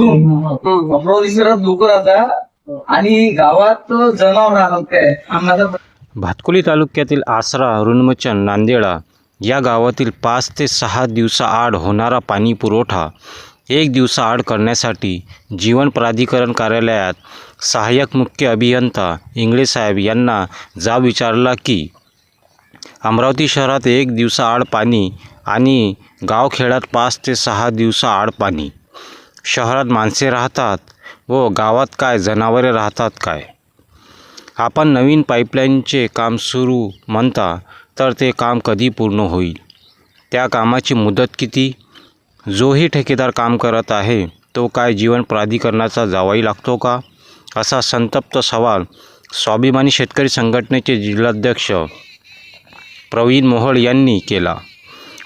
अमरावती शहरात लोक राहतात आणि गावात जनावर राहतात काय? आम्हाला भातकुली तालुक्यातील आसरा रुणमचन नांदेडा या गावातील पाच ते सहा दिवसाआड होणारा पाणी पुरवठा एक दिवसाआड करण्यासाठी जीवन प्राधिकरण कार्यालयात सहाय्यक मुख्य अभियंता इंगळे साहेब यांना जाब विचारला की अमरावती शहरात एक दिवसाआड पाणी आणि गावखेड्यात पाच ते सहा दिवसाआड पाणी शहरात माणसे राहतात व गावात काय? जनावरे राहतात काय? आपण नवीन पाईपलाईनचे काम सुरू म्हणता तर ते काम कधी पूर्ण होईल? त्या कामाची मुदत किती? जोही ठेकेदार काम करत आहे तो काय जीवन प्राधिकरणाचा जावाई लागतो का? असा संतप्त सवाल स्वाभिमानी शेतकरी संघटनेचे जिल्हाध्यक्ष प्रवीण मोहोळ यांनी केला.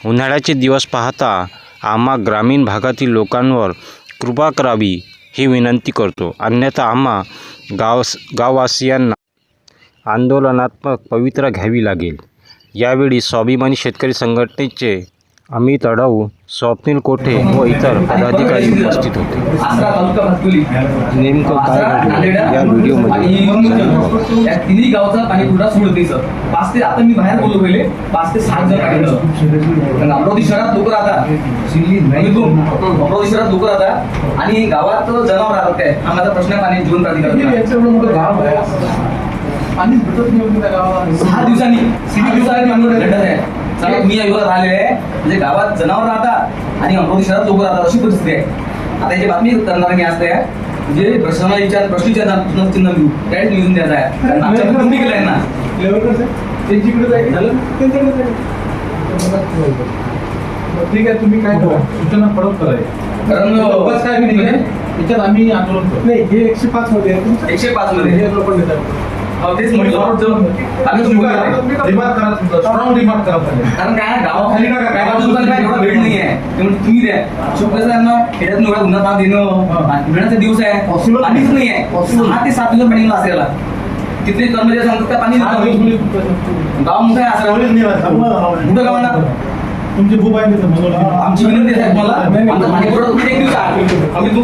उन्हाळ्याचे दिवस पाहता आम्हा ग्रामीण भागातील लोकांवर कृपा करावी ही विनंती करतो. अन्यथा आम्हा गाव गाववासियांना आंदोलनात्मक पवित्रा घ्यावी लागेल. यावेळी स्वाभिमानी शेतकरी संघटनेचे अमित अडाऊ स्वप्नील कोठे व इतर पदाधिकारी उपस्थित होते. आसरा तालुका भातकुली नेमकं काय घडलं या व्हिडिओमध्ये गावचा सोडते सर पाच ते आता मी बाहेर बोलू पहिले. पाच ते सात जण अमरावती शहरात लोक राहतात. अमितून, अमरावती शहरात लोक राहतात. आणि गावात जनावर राहतात काय आम्हाला प्रश्न पाणी जीवन प्राधिकरण सहा दिवसांनी सहा दिवसांनी आहे. चला मी या विभागात आहे. म्हणजे गावात जनावर राहतात आणि अमरावती शहरात लोक राहतात अशी परिस्थिती आहे. आता याची बातमी करणार मी असते म्हणजे प्रश्न विचार प्रश्न विचारणार चिन्ह लिहू. काय लिहून द्यायचं आहे. कारण आमच्याकडे तुम्ही केलं आहे? ना ठीक आहे तुम्ही काय करा? सूचना परत करायची कारण बस काय मी नाही त्याच्यात आम्ही आंदोलन करतो नाही हे एकशे पाच मध्ये. एकशे पाच मध्ये. हे लोकं देतात. तेच म्हटलं तुम्ही रिमार्क करा तुमचं स्ट्रॉंग रिमार्क करा. कारण काय गावाखाली काय काय गावातून काय एवढा वेळ नाही आहे त्यामुळे तुम्ही द्या. शुक्र साहेबांना खेड्यात एवढा उन्हात पाणी देणं मिळण्याचा दिवस आहे. Possible पाणीच नाही आहे Possible. सहा ते सात दिवस असायला तिथले कर्मचारी सांगतात का पाणी हा, गाव मोठं आहे असं. कुठं गावाला तुमची भूप आहे तिथं. आमची विनंती आहे मला आमचं पाणी पुरवठा तुम्ही एक दिवस आम्ही तू